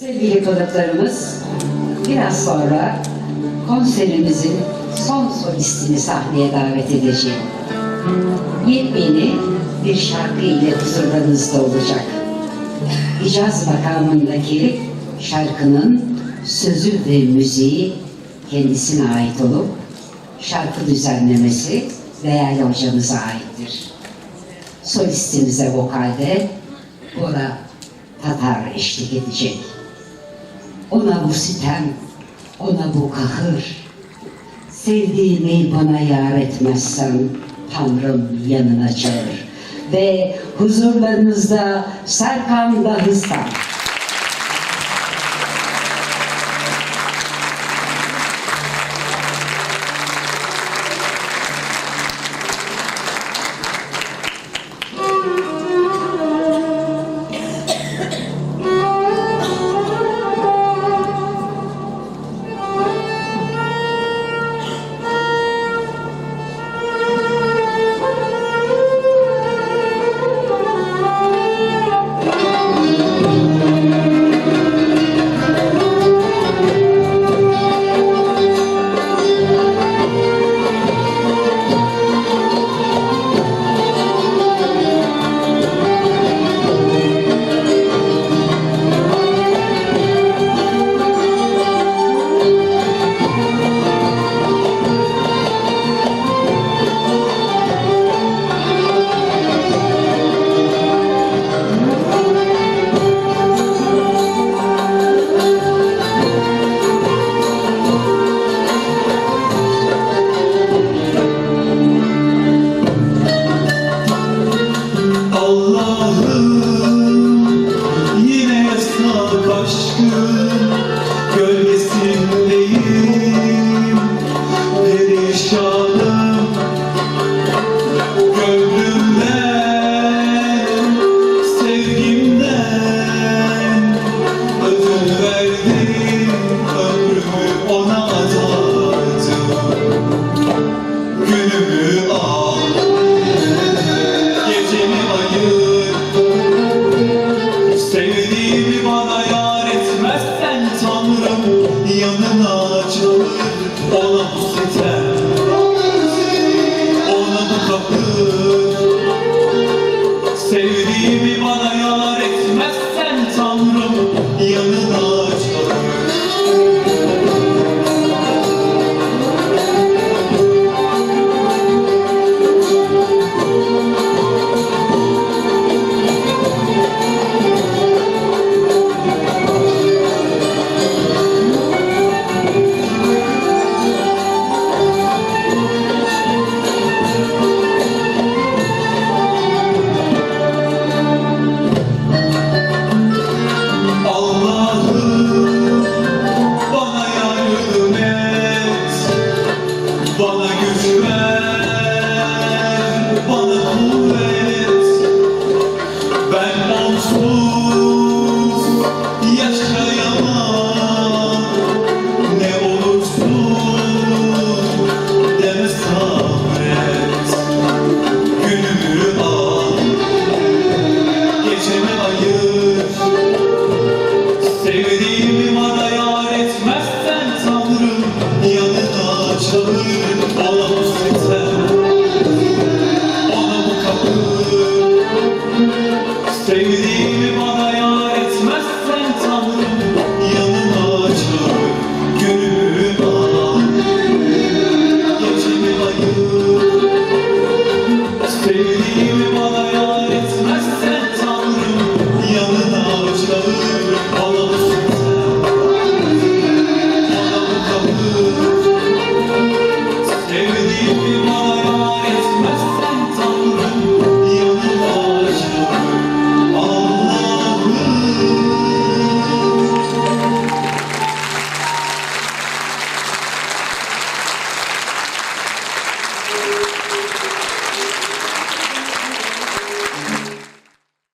Sevgili konuklarımız, biraz sonra konserimizin son solistini sahneye davet edeceğim. Yepyeni bir şarkı ile huzurlarınızda olacak. İcaz makamındaki şarkının sözü ve müziği kendisine ait olup şarkı düzenlemesi değerli hocamıza aittir. Solistimize vokalde Bora Tatar eşlik edecek. Ona bu sitem, ona bu kahır. Sevdiğimi bana yar etmezsen Tanrım yanına çağır. Ve huzurlarınızda Serkan Dahıstan.